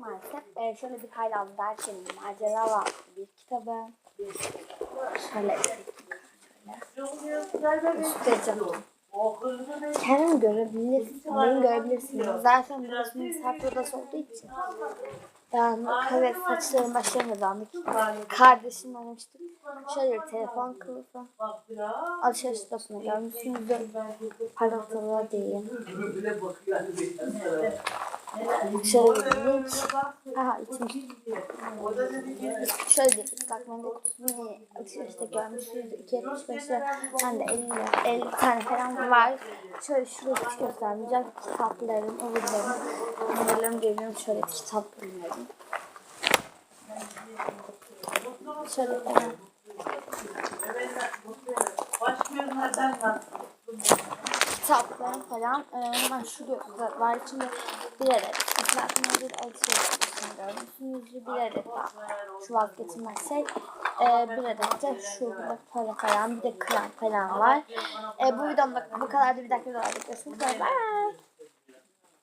maalesef. Ee, şöyle bir Haylan Derken'in macera var bir kitabı. Şöyle göstereceğim. Kendini görebilirsin. Beni görebilirsiniz. Zaten burası misafir odası olduğu için. Ben evet saçlarım başlarım uzandık. Kardeşim aramıştım. Şöyle bir telefon kılıfı. Alışveriş odasını görmüşsünüzdür. Parıltılı değil. Şöyle link. Aha içmiş. Şöyle bir mendil kutusunu alışverişte görmüşsünüzdür. 2.75 lira. De 50, 50 tane falan var. Şöyle şurada hiç göstermeyeceğim. Kitaplarım, ürünlerim. Ürünlerim geliyorum. Şöyle kitap ürünlerim. Şöyle falan. Kitaplarım falan e, hemen şu var içinde bir adet. Islak mendil alışveriş görmüşsünüzdür bir adet daha. Şu vazgeçilmez şey. E, bir adet de şu burada para falan bir de krem falan var. E, bu videomda bu kadar da bir dakika daha görüşmek üzere bye